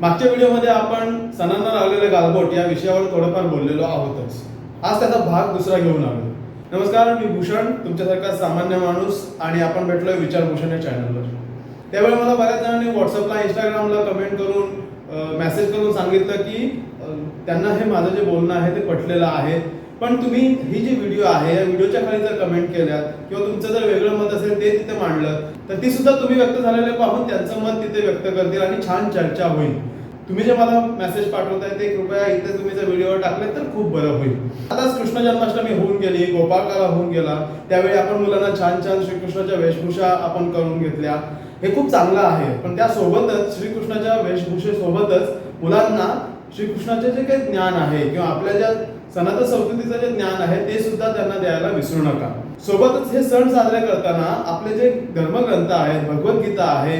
मागच्या व्हिडिओमध्ये आपण सणांना लागलेले गालबोट या विषयावर थोडंफार बोललेलो आहोतच. आज त्याचा भाग दुसरा घेऊन आलो नमस्कार मी भूषण तुमच्यासारखा सामान्य माणूस आणि आपण भेटलोय विचारभूषण या चॅनलवर त्यावेळी मला बऱ्याच जणांनी व्हॉट्सअपला इंस्टाग्रामला कमेंट करून मेसेज करून सांगितलं की त्यांना हे माझं जे बोलणं आहे ते पटलेलं आहे. पण तुम्ही ही जी व्हिडिओ आहे या व्हिडिओच्या खाली जर कमेंट केल्यात किंवा तुमचं जर वेगळं मत असेल ते तिथे मांडलं तर ती सुद्धा तुम्ही व्यक्त झालेले पाहून त्यांचं मत तिथे व्यक्त करतील आणि छान चर्चा होईल. तुम्ही जे मला मेसेज पाठवताय ते कृपया इथे तुम्ही जर व्हिडिओवर टाकले तर खूप बरं होईल. आताच कृष्ण जन्माष्टमी होऊन गेली गोपाळकाला होऊन गेला. त्यावेळी आपण मुलांना छान छान श्रीकृष्णाच्या वेशभूषा आपण करून घेतल्या. हे खूप चांगलं आहे पण त्यासोबतच श्रीकृष्णाच्या वेशभूषेसोबतच मुलांना श्रीकृष्णाचे जे काही ज्ञान आहे किंवा आपल्या ज्या सनातन संस्कृतीचं जे ज्ञान आहे ते सुद्धा त्यांना द्यायला विसरू नका. सोबतच हे सण साजरे करताना आपले जे धर्मग्रंथ आहेत भगवद्गीता आहे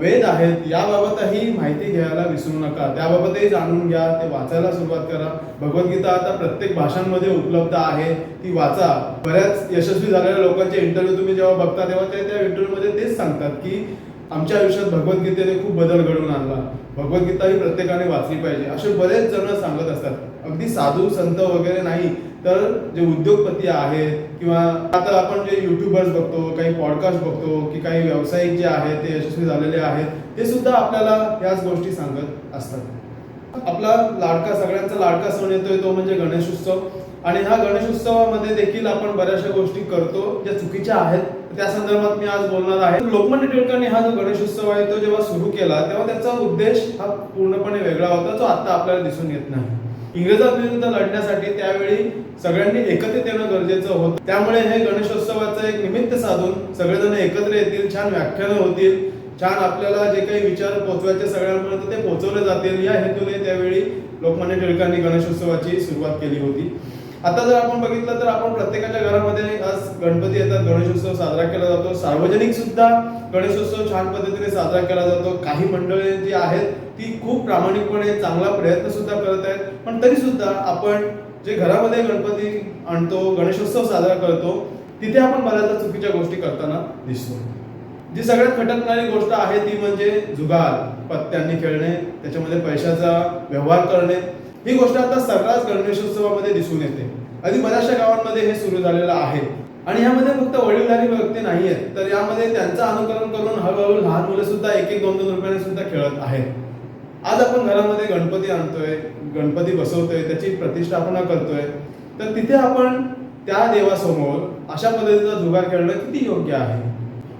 वेद आहेत याबाबतही माहिती घ्यायला विसरू नका. त्याबाबतही जाणून घ्या ते वाचायला सुरुवात करा. भगवद्गीता आता प्रत्येक भाषांमध्ये उपलब्ध आहे ती वाचा. बऱ्याच यशस्वी झालेल्या लोकांचे इंटरव्ह्यू तुम्ही जेव्हा बघता तेव्हा ते त्या इंटरव्ह्यूमध्ये तेच सांगतात की आमच्या आयुष्यात भगवद्गीतेने खूप बदल घडवून आणला. भगवद्गीता ही प्रत्येकाने वाचली पाहिजे. असे बरेच जण सांगत असतात. अगदी साधू संत वगैरे नाही तर जे उद्योगपती आहेत किंवा आता आपण जे युट्यूबर्स बघतो काही पॉडकास्ट बघतो की काही व्यावसायिक जे आहेत ते यशस्वी झालेले आहेत ते सुद्धा आपल्याला याच गोष्टी सांगत असतात. आपला लाडका सगळ्यांचा लाडका सण येतोय तो म्हणजे गणेशोत्सव आणि ह्या गणेशोत्सवामध्ये देखील आपण बऱ्याचशा गोष्टी करतो ज्या चुकीच्या आहेत त्या संदर्भात मी आज बोलणार आहे. लोकमान्य टिळकांनी हा जो गणेशोत्सव आहे तो जेव्हा सुरू केला तेव्हा त्याचा उद्देश हा पूर्णपणे वेगळा होता जो आता आपल्याला दिसून येत नाही. इंग्रजांविरुद्ध लढण्यासाठी त्यावेळी सगळ्यांनी एकत्रित येणं गरजेचं होतं. त्यामुळे हे गणेशोत्सवाचं एक निमित्त साधून सगळेजण एकत्र येतील छान व्याख्यानं होतील छान आपल्याला जे काही विचार पोहोचवायचे सगळ्यांपर्यंत ते पोहोचवले जातील. या हेतूने त्यावेळी लोकमान्य टिळकांनी गणेशोत्सवाची सुरुवात केली होती. आता जर आपण बघितलं तर आपण प्रत्येकाच्या घरामध्ये आज गणपती येतात गणेशोत्सव साजरा केला जातो. सार्वजनिक सुद्धा गणेशोत्सव छान पद्धतीने साजरा केला जातो. काही मंडळी जी आहेत ती खूप प्रामाणिकपणे चांगला प्रयत्न सुद्धा करत आहेत. पण तरी सुद्धा आपण जे घरामध्ये गणपती आणतो गणेशोत्सव साजरा करतो तिथे आपण बऱ्याचदा चुकीच्या गोष्टी करताना दिसतो. जी सगळ्यात खटकणारी गोष्ट आहे ती म्हणजे जुगार. पत्त्यांनी खेळणे त्याच्यामध्ये पैशाचा व्यवहार करणे. ही गोष्ट आता सर्रास गणेशोत्सवामध्ये दिसून येते. आधी बऱ्याचशा गावांमध्ये हे सुरू झालेलं आहे. आणि यामध्ये फक्त वडीलधारी व्यक्ती नाही आहेत तर यामध्ये त्यांचं अनुकरण करून हळूहळू लहान मुलं सुद्धा एक एक दोन दोन रुपयाने सुद्धा खेळत आहेत. आज आपण घरामध्ये गणपती आणतोय गणपती बसवतोय त्याची प्रतिष्ठापना करतोय तर तिथे आपण त्या देवासमोर अशा पद्धतीचा जुगार खेळणं किती योग्य आहे?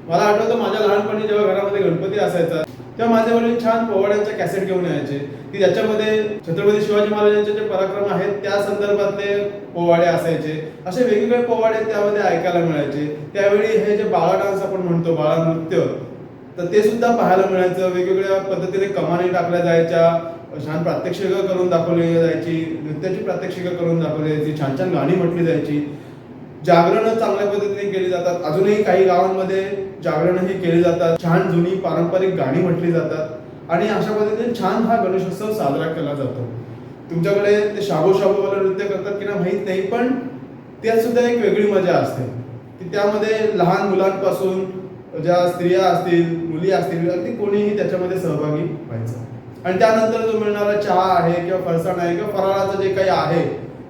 मला आठवतं माझ्या लहानपणी जेव्हा घरामध्ये गणपती असायचा तेव्हा माझे वडील छान पोवाड्यांच्या कॅसेट घेऊन यायचे. की ज्याच्यामध्ये छत्रपती शिवाजी महाराजांचे जे पराक्रम आहेत त्या संदर्भातले पोवाडे असायचे. असे वेगवेगळे पोवाडे त्यामध्ये ऐकायला मिळायचे. त्यावेळी हे जे बाळा डान्स आपण म्हणतो बाळा नृत्य तर ते सुद्धा पाहायला मिळायचं. वेगवेगळ्या पद्धतीने कमानी टाकल्या जायच्या छान प्रात्यक्षिकं करून दाखवली जायची नृत्याची प्रात्यक्षिकं करून दाखवली जायची छान छान गाणी म्हटली जायची. जागरण चांगल्या पद्धतीने केली जातात. अजूनही काही गावांमध्ये जागरणही केली जातात. छान जुनी पारंपरिक गाणी म्हटली जातात. आणि अशा पद्धतीने छान हा गणेशोत्सव साजरा केला जातो. तुमच्याकडे ते शाबो शाबोवाला नृत्य करतात की ना माहीत नाही पण त्यात सुद्धा एक वेगळी मजा असते. की त्यामध्ये लहान मुलांपासून ज्या स्त्रिया असतील मुली असतील अगदी कोणीही त्याच्यामध्ये सहभागी व्हायचं. आणि त्यानंतर जो मिळणारा चहा आहे किंवा फरसाण आहे किंवा फराळाचं जे काही आहे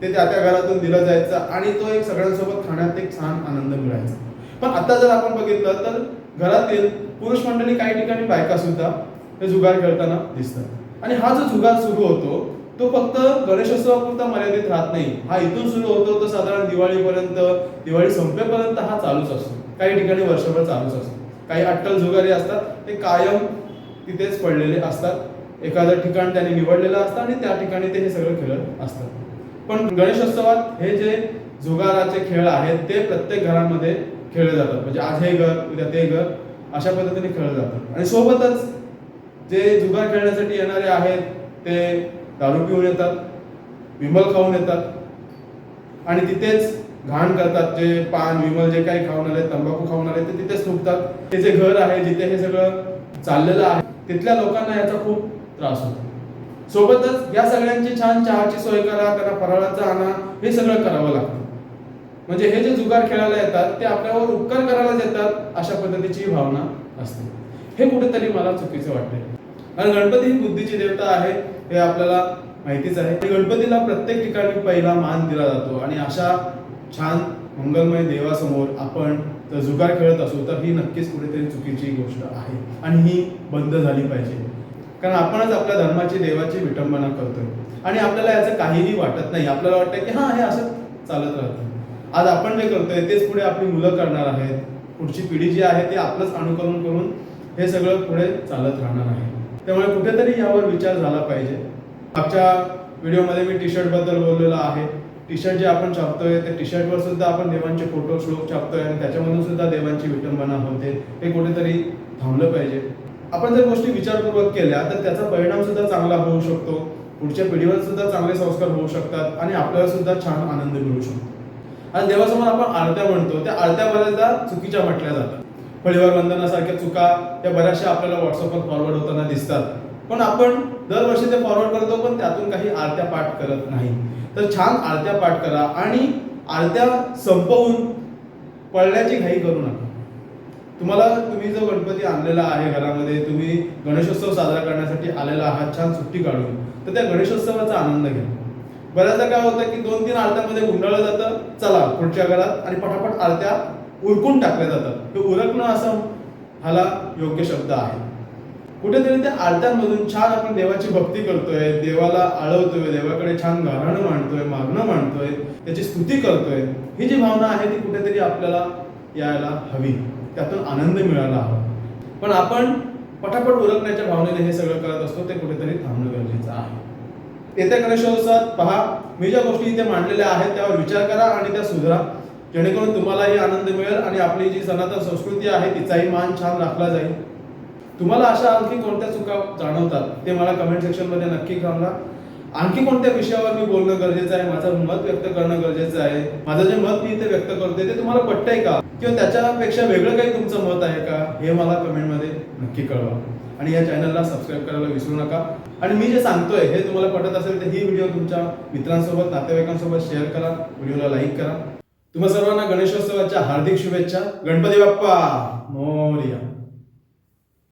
ते त्या त्या घरातून दिलं जायचं आणि तो एक सगळ्यांसोबत खाण्यात एक छान आनंद मिळायचा. पण आता जर आपण बघितलं तर घरातील पुरुष मंडळी काही ठिकाणी बायका सुद्धा हे जुगार खेळताना दिसतात. आणि हा जो जुगार सुरू होतो तो फक्त गणेशोत्सवापुरता मर्यादित राहत नाही. हा इथून सुरू होतो तो साधारण दिवाळीपर्यंत दिवाळी संपेपर्यंत हा चालूच असतो. काही ठिकाणी वर्षभर चालूच असतो. काही अट्टल जुगारी असतात ते कायम तिथेच पडलेले असतात. एखादं ठिकाण त्यांनी निवडलेलं असतं आणि त्या ठिकाणी ते हे सगळं खेळत असतात. पण गणेशोत्सवात हे जे जुगाराचे खेळ आहेत ते प्रत्येक घरामध्ये खेळले जातात. म्हणजे आज हे घर उद्या ते घर अशा पद्धतीने खेळलं जातात. आणि सोबतच जे जुगार खेळण्यासाठी येणारे आहेत ते दारू पिऊन येतात विमल खाऊन येतात. आणि तिथेच घाण करतात. जे पान विमल जे काही खाऊन आले तंबाखू खाऊन आले ते तिथेच थुकतात. ते जे घर आहे जिथे हे सगळं चाललेलं आहे तिथल्या लोकांना याचा खूप त्रास होतो. सोबतच या सगळ्यांची छान चहाची सोय करा त्यांना फराळाचं आणा हे सगळं करावं लागतं. म्हणजे हे जे जुगार खेळायला येतात ते आपल्यावर उपकार करायलाच येतात अशा पद्धतीची भावना असते. हे कुठेतरी मला चुकीचं वाटते कारण गणपती ही बुद्धीची देवता आहे हे आपल्याला माहितीच आहे. गणपतीला प्रत्येक ठिकाणी पहिला मान दिला जातो. आणि अशा छान मंगलमय देवासमोर आपण जर जुगार खेळत असू तर ही नक्कीच कुठेतरी चुकीची गोष्ट आहे. आणि ही बंद झाली पाहिजे. कारण आपणच आपल्या धर्माची देवाची विटंबना करतोय. आणि आपल्याला याचं काहीही वाटत नाही. आपल्याला वाटतं की हां हे असं चालत राहतं. आज आपण जे करतोय तेच पुढे आपली मुलं करणार आहेत. पुढची पिढी जी आहे ती आपलंच अनुकरण करून हे सगळं पुढे चालत राहणार आहे. त्यामुळे कुठेतरी यावर विचार झाला पाहिजे. मागच्या व्हिडिओमध्ये मी टी शर्टबद्दल बोललेलो आहे. टी शर्ट जे आपण छापतोय त्या टी शर्टवर सुद्धा आपण देवांचे फोटो श्लोक छापतोय आणि त्याच्यामधून सुद्धा देवांची विटंबना होते. हे कुठेतरी थांबलं पाहिजे. आपण जर गोष्टी विचारपूर्वक केल्या तर त्याचा परिणाम सुद्धा चांगला होऊ शकतो. पुढच्या पिढीवर सुद्धा चांगले संस्कार होऊ शकतात आणि आपल्याला सुद्धा छान आनंद मिळू शकतो. आज देवासमोर आपण आरत्या म्हणतो त्या आरत्या बऱ्याचदा चुकीच्या म्हटल्या जातात. फळीवर वंदनासारख्या चुका या बऱ्याचशा आपल्याला व्हॉट्सअपवर फॉरवर्ड होताना दिसतात. पण आपण दरवर्षी ते फॉरवर्ड करतो पण त्यातून काही आरत्या पाठ करत नाही. तर छान आरत्या पाठ करा आणि आरत्या संपवून पळण्याची घाई करू नका. तुम्हाला तुम्ही जो गणपती आणलेला आहे घरामध्ये तुम्ही गणेशोत्सव साजरा करण्यासाठी आलेला आहात छान सुट्टी काढून तर त्या गणेशोत्सवाचा आनंद घ्या. बऱ्याचदा काय होतं की दोन तीन आरत्यामध्ये गुंडाळलं जातं चला पुढच्या घरात आणि पटापट आरत्या उरकून टाकल्या जातात. हे उरकणं असं हाला योग्य शब्द आहे. कुठेतरी त्या आरत्यांमधून छान आपण देवाची भक्ती करतोय देवाला आळवतोय देवाकडे छान गाणं मांडतोय मागणं मांडतोय त्याची स्तुती करतोय. ही जी भावना आहे ती कुठेतरी आपल्याला यायला हवी. त्यातून आनंद मिळायला हवा पण आपण पटापट उरकण्याच्या भावनेने हे सगळं करत असतो ते कुठेतरी थांबणं गरजेचं आहे. येत्या गणेशोत्सवात पहा मी ज्या गोष्टी इथे मांडलेल्या आहेत त्यावर विचार करा आणि त्या सुधारा. जेणेकरून तुम्हालाही आनंद मिळेल आणि आपली जी सनातन संस्कृती आहे तिचाही मान छान राखला जाईल. तुम्हाला अशा आणखी कोणत्या चुका जाणवतात ते मला कमेंट सेक्शनमध्ये नक्की सांगा आणखी कोणत्या विषयावर मी बोलणं गरजेचं आहे? माझं मत व्यक्त करणं गरजेचं आहे. माझं जे मत मी इथे व्यक्त करतोय ते तुम्हाला पटतंय का? किंवा त्याच्यापेक्षा वेगळं काही तुमचं मत आहे का? हे मला कमेंटमध्ये नक्की कळवा. आणि या चॅनलला सबस्क्राईब करायला विसरू नका. आणि मी जे सांगतोय हे तुम्हाला पटत असेल तर ही व्हिडिओ तुमच्या मित्रांसोबत नातेवाईकांसोबत शेअर करा. व्हिडिओला लाईक करा. तुम्हा सर्वांना गणेशोत्सवाच्या हार्दिक शुभेच्छा. गणपती बाप्पा! मोरया.